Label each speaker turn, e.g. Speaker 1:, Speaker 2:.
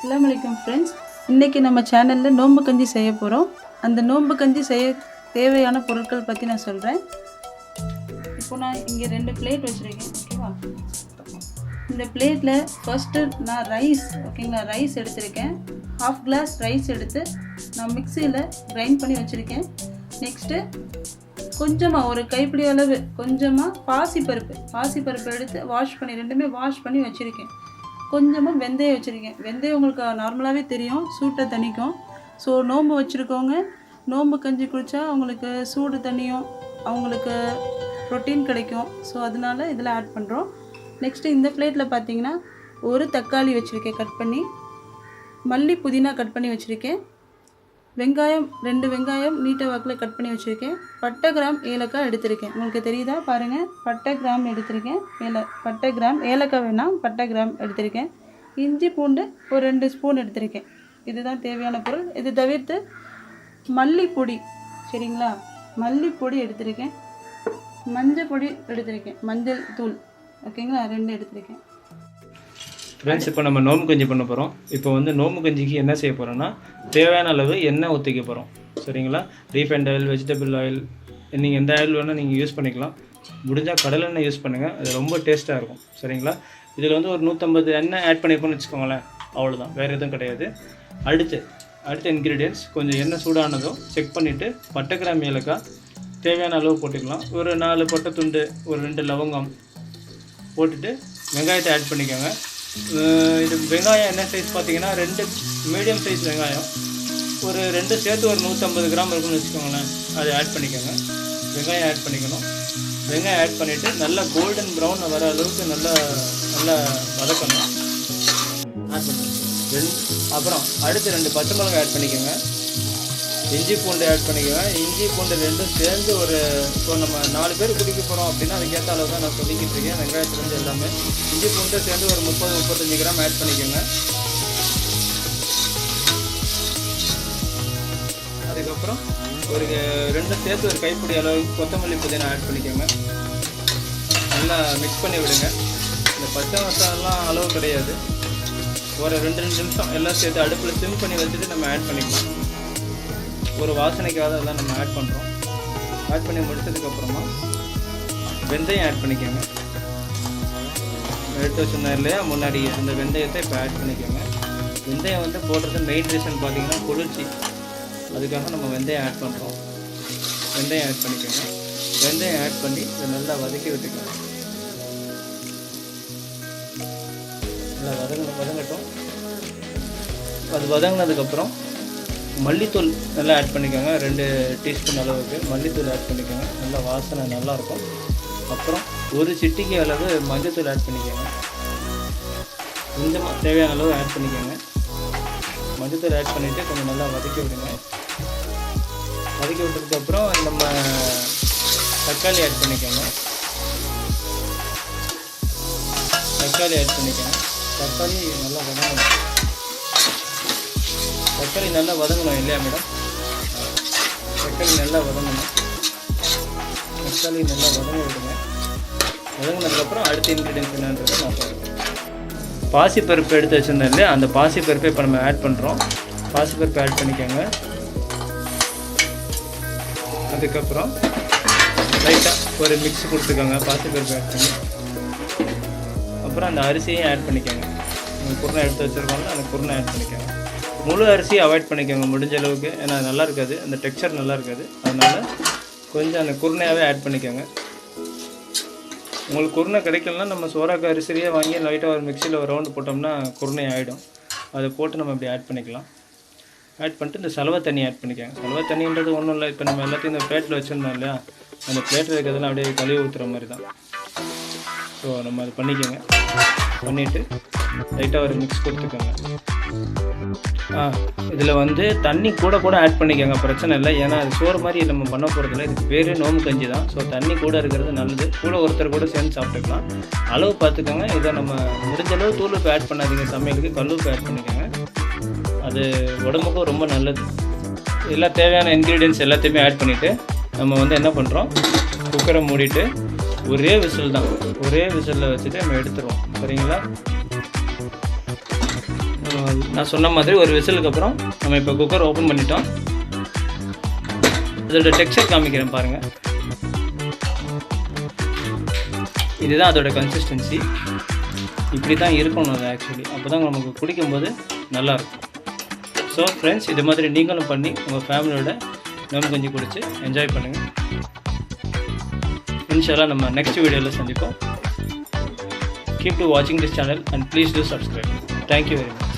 Speaker 1: அஸ்லாம் வலைக்கம் ஃப்ரெண்ட்ஸ் இன்றைக்கி நம்ம சேனலில் நோன்பு கஞ்சி செய்ய போகிறோம் அந்த நோன்பு கஞ்சி செய்ய தேவையான பொருட்கள் பற்றி நான் சொல்கிறேன் இப்போ நான் இங்கே ரெண்டு பிளேட் வச்சுருக்கேன் ஓகேவா இந்த பிளேட்டில் ஃபஸ்ட்டு நான் ரைஸ் ஓகேங்களா ரைஸ் எடுத்திருக்கேன். ஹாஃப் கிளாஸ் ரைஸ் எடுத்து நான் மிக்சியில் கிரைண்ட் பண்ணி வச்சுருக்கேன். நெக்ஸ்ட்டு கொஞ்சமாக ஒரு கைப்பிடி அளவு கொஞ்சமாக பாசிப்பருப்பு. பாசிப்பருப்பு எடுத்து வாஷ் பண்ணி ரெண்டுமே வாஷ் பண்ணி வச்சுருக்கேன். கொஞ்சமாக வெந்தயம் வச்சுருக்கேன். வெந்தயம் உங்களுக்கு நார்மலாகவே தெரியும். சூட்டை தணிக்கும் ஸோ நோம்பு வச்சுருக்கவங்க நோம்பு கஞ்சி குடித்தா அவங்களுக்கு சூடு தண்ணியும் அவங்களுக்கு ப்ரோட்டீன் கிடைக்கும். ஸோ அதனால இதில் ஆட் பண்ணுறோம் நெக்ஸ்ட்டு இந்த பிளேட்டில் பார்த்தீங்கன்னா ஒரு தக்காளி வச்சுருக்கேன் கட் பண்ணி. மல்லி புதினா கட் பண்ணி வச்சுருக்கேன். வெங்காயம் ரெண்டு வெங்காயம் நீட்டை வாக்கில் கட் பண்ணி வச்சுருக்கேன். பட்டை கிராம் ஏலக்காய் எடுத்திருக்கேன். உங்களுக்கு தெரியுதா? பாருங்கள் பட்டை கிராம் எடுத்திருக்கேன். ஏல பட்டை கிராம். ஏலக்காய் வேணாம் பட்டை கிராம் எடுத்திருக்கேன். இஞ்சி பூண்டு ஒரு ரெண்டு ஸ்பூன் எடுத்திருக்கேன். இதுதான் தேவையான பொருள். இது தவிர்த்து மல்லிப்பொடி. சரிங்களா? மல்லிப்பொடி எடுத்திருக்கேன். மஞ்சள் பொடி எடுத்திருக்கேன். மஞ்சள் தூள். ஓகேங்களா? ரெண்டு எடுத்திருக்கேன்.
Speaker 2: ஃப்ரெண்ட்ஸ் இப்போ நம்ம நோம்பு கஞ்சி பண்ண போகிறோம் இப்போ வந்து நோம்பு கஞ்சிக்கு என்ன செய்ய போகிறோன்னா தேவையான அளவு எண்ணெய் ஊற்றிக்க போகிறோம் சரிங்களா? ரீஃபைண்ட் ஆயில் வெஜிடபிள் ஆயில் நீங்கள் எந்த ஆயில் வேணால் நீங்கள் யூஸ் பண்ணிக்கலாம். முடிஞ்சால் கடலெண்ணெய் யூஸ் பண்ணுங்கள் அது ரொம்ப டேஸ்ட்டாக இருக்கும். சரிங்களா? இதில் வந்து ஒரு நூற்றம்பது எண்ணெய் ஆட் பண்ணிப்போன்னு வச்சுக்கோங்களேன். அவ்வளோதான் வேறு எதுவும் கிடையாது. அடுத்து அடுத்த இன்க்ரீடியன்ஸ் கொஞ்சம் எண்ணெய் சூடானதும் செக் பண்ணிவிட்டு பட்டை கிராம் ஏலக்காய் தேவையான அளவு போட்டுக்கலாம். ஒரு நாலு பட்டை துண்டு ஒரு ரெண்டு லவங்கம் போட்டுட்டு வெங்காயத்தை ஆட் பண்ணிக்கோங்க. இது வெங்காயம் என்ன சைஸ் பார்த்தீங்கன்னா ரெண்டு மீடியம் சைஸ் வெங்காயம். ஒரு ரெண்டு சேர்த்து ஒரு நூற்றம்பது கிராம் இருக்குன்னு வச்சுக்கோங்களேன். அதை ஆட் பண்ணிக்கோங்க. வெங்காயம் ஆட் பண்ணிக்கணும். வெங்காயம் ஆட் பண்ணிவிட்டு நல்லா கோல்டன் ப்ரௌன் வர அளவுக்கு நல்லா நல்லா வதக்கணும். ஆட் பண்ணுங்க ரெண்டு அப்புறம் அடுத்து ரெண்டு பச்சை மிளகாய் ஆட் பண்ணிக்கோங்க. இஞ்சி பூண்டு ஆட் பண்ணிக்குவேன். இஞ்சி பூண்டு ரெண்டும் சேர்ந்து ஒரு இப்போ நம்ம நாலு பேர் குடிக்க போகிறோம் அப்படின்னா அதுக்கேற்ற அளவு தான் நான் சொல்லிக்கிட்டு இருக்கேன். வெங்காயத்துலேருந்து எல்லாமே. இஞ்சி பூண்டு சேர்ந்து ஒரு முப்பது முப்பத்தஞ்சு கிராம் ஆட் பண்ணிக்கோங்க. அதுக்கப்புறம் ஒரு ரெண்டும் சேர்த்து ஒரு கைப்பிடி அளவு கொத்தமல்லி புதினா ஆட் பண்ணிக்கோங்க. நல்லா மிக்ஸ் பண்ணி விடுங்க. இந்த பச்சை மசாலாம் அளவு கிடையாது. ஒரு ரெண்டு ரெண்டு நிமிஷம் எல்லாம் சேர்த்து அடுப்பில் சிம் பண்ணி வச்சுட்டு நம்ம ஆட் பண்ணிக்கலாம். ஒரு வாசனைக்காக அதெல்லாம் நம்ம ஆட் பண்ணுறோம் ஆட் பண்ணி முடிச்சதுக்கப்புறமா வெந்தயம் ஆட் பண்ணிக்கோங்க. எடுத்து வச்சிருந்தேன் இல்லையா? முன்னாடி அந்த வெந்தயத்தை இப்போ ஆட் பண்ணிக்கோங்க. வெந்தயம் வந்து போடுறது மெயின் ரீசன் பார்த்தீங்கன்னா குளிர்ச்சி. அதுக்காக நம்ம வெந்தயம் ஆட் பண்ணுறோம் வெந்தயம் ஆட் பண்ணிக்கோங்க. வெந்தயம் ஆட் பண்ணி இதை நல்லா வதக்கி விட்டுக்கோங்க. நல்லா வதங்க வதங்கட்டும். அது வதங்கினதுக்கப்புறம் மல்லித்தூள் நல்லா ஆட் பண்ணிக்கோங்க. ரெண்டு டீஸ்பூன் அளவுக்கு மல்லித்தூள் ஆட் பண்ணிக்கோங்க. நல்லா வாசனை நல்லாயிருக்கும். அப்புறம் ஒரு சிட்டிக்கு அளவு மஞ்சத்தூள் ஆட் பண்ணிக்கோங்க. கொஞ்சமாக தேவையான அளவு ஆட் பண்ணிக்கோங்க. மஞ்சத்தூள் ஆட் பண்ணிவிட்டு கொஞ்சம் நல்லா வதக்கி விடுங்க. வதக்கி விட்டதுக்கப்புறம் நம்ம தக்காளி ஆட் பண்ணிக்கோங்க. தக்காளி ஆட் பண்ணிக்கோங்க. தக்காளி நல்லா வதங்கணும். தக்காளி நல்லா வதங்கணும் இல்லையா மேடம் தக்காளி நல்லா வதங்கணும். தக்காளி நல்லா வதங்க விடுங்க. வதங்கினதுக்கப்புறம் அடுத்த இன்க்ரீடியன்ஸ் என்னன்றதை நான் பார்க்குறேன் பாசிப்பருப்பு எடுத்து வச்சுருந்தேன் இல்லையா? அந்த பாசிப்பருப்பை இப்போ நம்ம ஆட் பண்ணுறோம் பாசிப்பருப்பு ஆட் பண்ணிக்கோங்க. அதுக்கப்புறம் லைட்டாக ஒரு மிக்ஸ் கொடுத்துக்கோங்க பாசிப்பருப்பு ஆட் பண்ணி. அப்புறம் அந்த அரிசியையும் ஆட் பண்ணிக்கோங்க. நீங்கள் குருணை எடுத்து வச்சுருக்கோம்ல அந்த குருணை ஆட் பண்ணிக்கோங்க. முழு அரிசியை அவாய்ட் பண்ணிக்கோங்க முடிஞ்ச அளவுக்கு. ஏன்னா நல்லா இருக்காது. அந்த டெக்ஸ்சர் நல்லா இருக்காது. அதனால் கொஞ்சம் அந்த குருணையாகவே ஆட் பண்ணிக்கோங்க. உங்களுக்கு குருணை கிடைக்கலனா நம்ம சோறாக்கு அரிசியே வாங்கி லைட்டாக ஒரு மிக்சியில் ஒரு ரவுண்டு போட்டோம்னா குருணை ஆகிடும் அதை போட்டு நம்ம இப்படி ஆட் பண்ணிக்கலாம். ஆட் பண்ணிட்டு இந்த சலவை தண்ணி ஆட் பண்ணிக்கோங்க. சலவை தண்ணின்றது ஒன்றும் இல்லை. இப்போ நம்ம எல்லாத்தையும் இந்த பிளேட்டில் வச்சுருந்தோம் இல்லையா? அந்த பிளேட்டில் இருக்கிறதெல்லாம் அப்படியே கழுவி ஊற்றுற மாதிரி தான். ஸோ நம்ம அது பண்ணிக்கோங்க. பண்ணிவிட்டு லைட்டாக ஒரு மிக்ஸ் கொடுத்துக்கோங்க. இதில் வந்து தண்ணி கூட கூட ஆட் பண்ணிக்கோங்க பிரச்சனை இல்லை. ஏன்னா அது சோறு மாதிரி நம்ம பண்ண போகிறதில்ல இதுக்கு பேர் நோம்பு கஞ்சி தான். ஸோ தண்ணி கூட இருக்கிறது நல்லது. கூட ஒருத்தர் கூட சேர்ந்து சாப்பிட்டுக்கலாம். அளவு பார்த்துக்கோங்க. இதை நம்ம முடிஞ்ச அளவு தூள் உப்பு ஆட் பண்ணாதீங்க. சமையலுக்கு கல் உப்பு ஆட் பண்ணிக்கோங்க. அது உடம்புக்கும் ரொம்ப நல்லது. எல்லா தேவையான இன்க்ரீடியன்ஸ் எல்லாத்தையுமே ஆட் பண்ணிவிட்டு நம்ம வந்து என்ன பண்ணுறோம் குக்கரை மூடிட்டு ஒரே விசில் தான். ஒரே விசிலில் வச்சுட்டு நம்ம எடுத்துருவோம். சரிங்களா? நான் சொன்ன மாதிரி ஒரு விசிலுக்கு அப்புறம் நம்ம இப்போ குக்கர் ஓப்பன் பண்ணிட்டோம். அதோட டெக்ஸ்சர் காமிக்கிறேன் பாருங்கள் இதுதான் அதோட கன்சிஸ்டன்சி இப்படி தான் இருக்கணும் அது ஆக்சுவலி அப்போ தான் நமக்கு குடிக்கும்போது நல்லாயிருக்கும். ஸோ ஃப்ரெண்ட்ஸ் இது மாதிரி நீங்களும் பண்ணி உங்கள் ஃபேமிலியோட நம்ம கொஞ்சம் குடித்து என்ஜாய் பண்ணுங்கள் இன்ஷால்லா நம்ம நெக்ஸ்ட் வீடியோவில் சந்திப்போம். Keep to watching this channel and please do subscribe. Thank you very much.